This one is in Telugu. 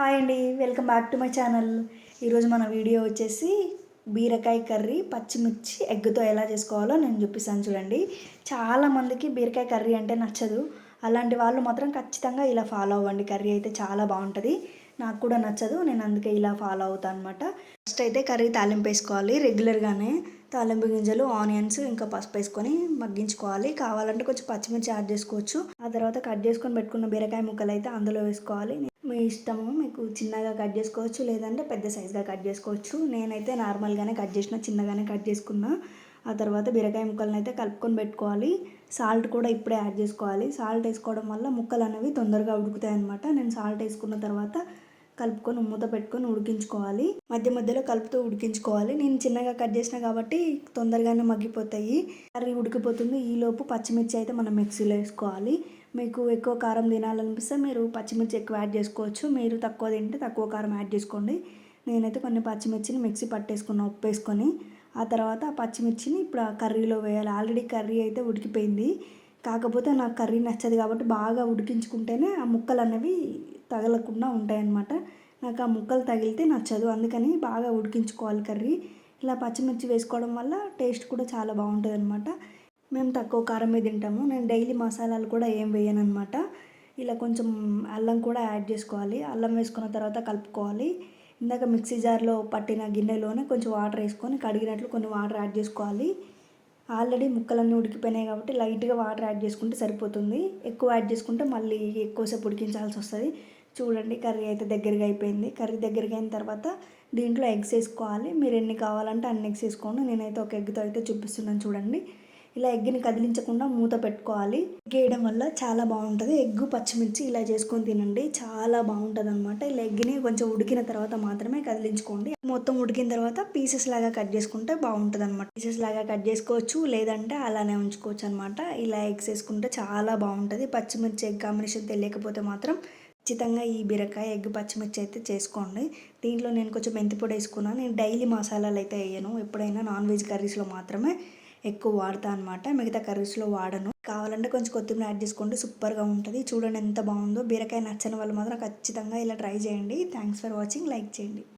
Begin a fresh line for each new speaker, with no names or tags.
హాయ్ అండి welcome back to my channel. ఈరోజు మన వీడియో వచ్చేసి బీరకాయ కర్రీ పచ్చిమిర్చి ఎగ్గుతో ఎలా చేసుకోవాలో నేను చూపిస్తాను చూడండి. చాలామందికి బీరకాయ కర్రీ అంటే నచ్చదు. అలాంటి వాళ్ళు మాత్రం ఖచ్చితంగా ఇలా ఫాలో అవ్వండి. కర్రీ అయితే చాలా బాగుంటుంది. నాకు కూడా నచ్చదు నేను అందుకే ఇలా ఫాలో అవుతాను అనమాట ఫస్ట్ అయితే కర్రీ తాలింపు వేసుకోవాలి రెగ్యులర్గానే తాలింపు గింజలు ఆనియన్స్ ఇంకా పసుపు వేసుకొని మగ్గించుకోవాలి. కావాలంటే కొంచెం పచ్చిమిర్చి యాడ్ చేసుకోవచ్చు. ఆ తర్వాత కట్ చేసుకొని పెట్టుకున్న బీరకాయ ముక్కలు అయితే అందులో వేసుకోవాలి. మీ ఇష్టము మీకు చిన్నగా కట్ చేసుకోవచ్చు లేదంటే పెద్ద సైజ్గా కట్ చేసుకోవచ్చు. నేనైతే నార్మల్గానే కట్ చేసిన చిన్నగానే కట్ చేసుకున్నా. ఆ తర్వాత బీరకాయ ముక్కలను అయితే కలుపుకొని పెట్టుకోవాలి. సాల్ట్ కూడా ఇప్పుడే యాడ్ చేసుకోవాలి. సాల్ట్ వేసుకోవడం వల్ల ముక్కలు అనేవి తొందరగా ఉడుకుతాయి అనమాట నేను సాల్ట్ వేసుకున్న తర్వాత కలుపుకొని మూత పెట్టుకొని ఉడికించుకోవాలి. మధ్య మధ్యలో కలుపుతూ ఉడికించుకోవాలి. నేను చిన్నగా కట్ చేసిన కాబట్టి తొందరగానే మగ్గిపోతాయి. కర్రీ ఉడికిపోతుంది. ఈలోపు పచ్చిమిర్చి అయితే మనం మిక్సీలో వేసుకోవాలి. మీకు ఎక్కువ కారం తినాలనిపిస్తే మీరు పచ్చిమిర్చి ఎక్కువ యాడ్ చేసుకోవచ్చు. మీరు తక్కువ తింటే తక్కువ కారం యాడ్ చేసుకోండి. నేనైతే కొన్ని పచ్చిమిర్చిని మిక్సీ పట్టేసుకున్నా ఉప్పు వేసుకొని ఆ తర్వాత ఆ పచ్చిమిర్చిని ఇప్పుడు ఆ కర్రీలో వేయాలి. ఆల్రెడీ కర్రీ అయితే ఉడికిపోయింది. కాకపోతే నాకు కర్రీ నచ్చదు కాబట్టి బాగా ఉడికించుకుంటేనే ఆ ముక్కలు అనేవి తగలకుండా ఉంటాయన్నమాట. నాకు ఆ ముక్కలు తగిలితే నచ్చదు. అందుకని బాగా ఉడికించుకోవాలి కర్రీ. ఇలా పచ్చిమిర్చి వేసుకోవడం వల్ల టేస్ట్ కూడా చాలా బాగుంటుంది అనమాట మేము తక్కువ కారమే తింటాము. నేను డైలీ మసాలాలు కూడా ఏం వేయను అనమాట ఇలా కొంచెం అల్లం కూడా యాడ్ చేసుకోవాలి. అల్లం వేసుకున్న తర్వాత కలుపుకోవాలి. ఇందాక మిక్సీ జార్లో పట్టిన గిన్నెలోనే కొంచెం వాటర్ వేసుకొని కడిగినట్లు కొన్ని వాటర్ యాడ్ చేసుకోవాలి. ఆల్రెడీ ముక్కలన్నీ ఉడికిపోయినాయి కాబట్టి లైట్గా వాటర్ యాడ్ చేసుకుంటే సరిపోతుంది. ఎక్కువ యాడ్ చేసుకుంటే మళ్ళీ ఎక్కువసేపు ఉడికించాల్సి వస్తుంది. చూడండి కర్రీ అయితే దగ్గరగా అయిపోయింది. కర్రీ దగ్గరగా అయిన తర్వాత దీంట్లో ఎగ్స్ వేసుకోవాలి. మీరు ఎన్ని కావాలంటే అన్ని ఎగ్స్ వేసుకోండి. నేనైతే ఒక ఎగ్తో అయితే చూపిస్తున్నాను చూడండి. ఇలా ఎగ్ని కదిలించకుండా మూత పెట్టుకోవాలి. వేయడం వల్ల చాలా బాగుంటుంది. ఎగ్గు పచ్చిమిర్చి ఇలా చేసుకొని తినండి. చాలా బాగుంటుంది అనమాట ఇలా ఎగ్ని కొంచెం ఉడికిన తర్వాత మాత్రమే కదిలించుకోండి. మొత్తం ఉడికిన తర్వాత పీసెస్ లాగా కట్ చేసుకుంటే బాగుంటుంది అనమాట పీసెస్ లాగా కట్ చేసుకోవచ్చు లేదంటే అలానే ఉంచుకోవచ్చు అనమాట ఇలా ఎగ్స్ వేసుకుంటే చాలా బాగుంటుంది. పచ్చిమిర్చి ఎగ్ కాంబినేషన్ తెలియకపోతే మాత్రం ఖచ్చితంగా ఈ బీరకాయ ఎగ్ పచ్చిమిర్చి అయితే చేసుకోండి. దీంట్లో నేను కొంచెం మెంతి పొడి వేసుకున్నాను. నేను డైలీ మసాలాలు అయితే వేయను. ఎప్పుడైనా నాన్ వెజ్ కర్రీస్లో మాత్రమే ఎక్కువ వాడతా అనమాట మిగతా కర్రీస్లో వాడను. కావాలంటే కొంచెం కొత్తిమీర యాడ్ చేసుకోండి సూపర్గా ఉంటుంది. చూడండి ఎంత బాగుందో. బీరకాయ నచ్చని వాళ్ళు మాత్రం ఖచ్చితంగా ఇలా ట్రై చేయండి. Thanks for watching. లైక్ చేయండి.